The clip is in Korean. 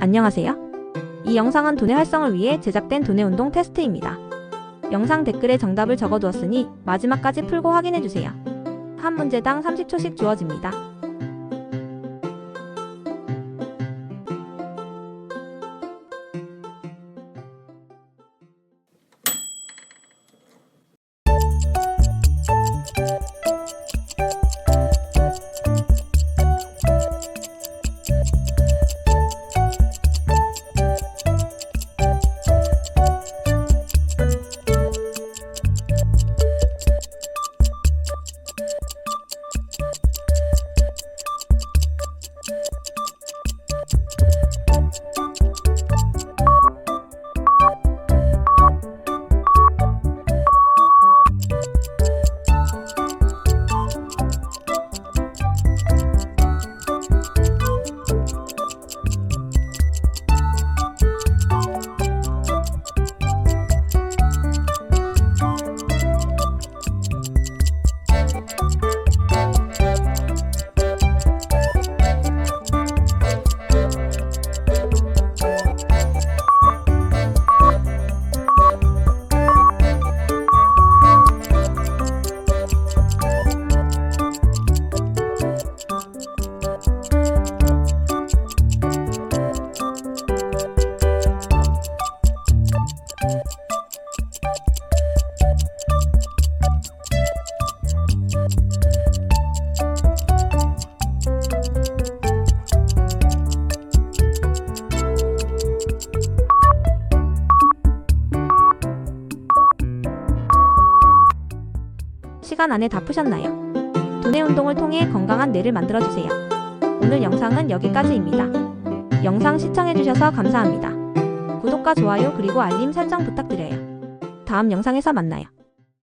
안녕하세요. 이 영상은 두뇌 활성을 위해 제작된 두뇌 운동 테스트입니다. 영상 댓글에 정답을 적어두었으니 마지막까지 풀고 확인해주세요. 한 문제당 30초씩 주어집니다. 시간 안에 다 푸셨나요? 두뇌 운동을 통해 건강한 뇌를 만들어주세요. 오늘 영상은 여기까지입니다. 영상 시청해주셔서 감사합니다. 구독과 좋아요 그리고 알림 설정 부탁드려요. 다음 영상에서 만나요.